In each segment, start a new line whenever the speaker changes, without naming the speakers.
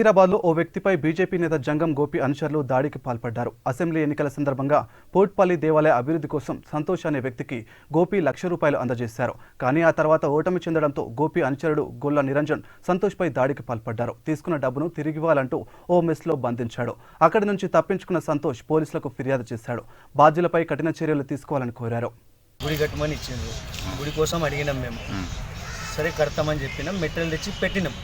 హైదరాబాద్లో ఓ వ్యక్తిపై బీజేపీ నేత జంగం గోపి అనుచరులు దాడికి పాల్పడ్డారు. అసెంబ్లీ ఎన్నికల సందర్భంగా పోర్ట్పల్లి దేవాలయ అభివృద్ధి కోసం సంతోష్ అనే వ్యక్తికి గోపి లక్ష రూపాయలు అందజేశారు. కానీ ఆ తర్వాత ఓటమి చెందడంతో గోపి అనుచరుడు గొల్ల నిరంజన్ సంతోష్పై దాడికి పాల్పడ్డారు. తీసుకున్న డబ్బును తిరిగివ్వాలంటూ ఓ మెస్లో బంధించాడు. అక్కడి నుంచి తప్పించుకున్న సంతోష్ పోలీసులకు ఫిర్యాదు చేశాడు. బాధ్యులపై కఠిన చర్యలు తీసుకోవాలని కోరారు.
గుడి కట్టమని గుడి కోసం అడిగినాం మేము. సరే కడతామని చెప్పినాం. మెటీరియల్ తెచ్చి పెట్టినాం.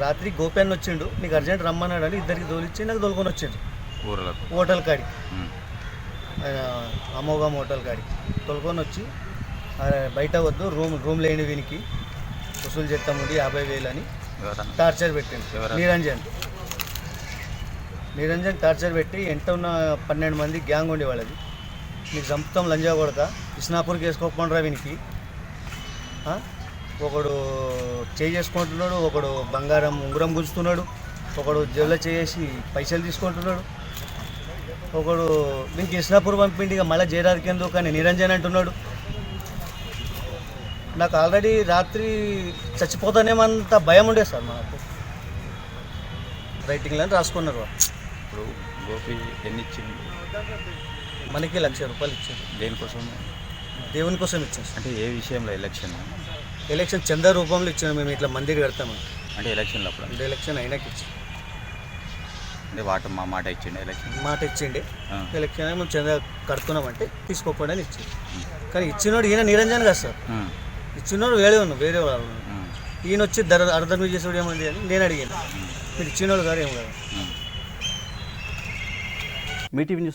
రాత్రి గోపాన్ వచ్చిండు నీకు అర్జెంట్ రమ్మన్నాడు అని ఇద్దరికి తోలిచ్చి నాకు తోలుకొని వచ్చిండు. హోటల్ కాడికి. ఆయన అమోఘం హోటల్ కాడికి. తోలుకొని వచ్చి "ఆ, బయట వద్దు రూమ్ రూమ్ లేని వీనికి వసూలు చేస్తాముండి యాభై వేలు అని టార్చర్ పెట్టిండు? నిరంజన్. నిరంజన్ టార్చర్ పెట్టి ఎంట ఉన్న పన్నెండు మంది గ్యాంగ్ ఉండే వాళ్ళది. నీకు చంపుతాం లంజా కొడక ఇస్నాపూర్కి వేసుకోకుండా వీనికి? ఒకడు చేయి చేసుకుంటున్నాడు ఒకడు బంగారం ఉంగరం గుంజుతున్నాడు ఒకడు జైల్లో చేసి పైసలు తీసుకుంటున్నాడు ఒకడు వీనికి ఇస్నాపూర్ పంపిండి ఇక మళ్ళీ జయరాజ్కి ఎందుకు కానీ నిరంజన్ అంటున్నాడు. నాకు ఆల్రెడీ రాత్రి చచ్చిపోతానేమంత భయం ఉండే సార్ నాకు రైటింగ్లో రాసుకున్నారు.
ఇప్పుడు గోపి ఎన్ని ఇచ్చింది
మనకి లక్ష రూపాయలు ఇచ్చారు.
దేనికోసం?
దేవుని కోసం ఇచ్చాం సార్
అంటే ఏ విషయంలో ఎలక్షన్?
ఎలక్షన్ చందా రూపంలో ఇచ్చాను మేము ఇట్లా మందిర్ కడతామని
అంటే ఎలక్షన్లో అప్పుడు?
అంటే ఎలక్షన్ అయినాక ఇచ్చి.
అంటే వాట మా మాట ఇచ్చిండే ఎలక్షన్?
మాట ఇచ్చిండే. ఎలక్షన్ మేము చందా కడుతున్నామంటే తీసుకోకుండా అని ఇచ్చింది కానీ ఇచ్చినోడు ఈయన నిరంజన్ కదా సార్. ఇచ్చినోడు వేరే ఉన్నాడు వేరే వాళ్ళు ఈయన వచ్చి ధర అర్ధం చేసేవాడు ఏమంది అని నేను అడిగాను. మీరు ఇచ్చినోడు గారు ఏం కాదు.
ఉమ్.
మీ టీవీ న్యూస్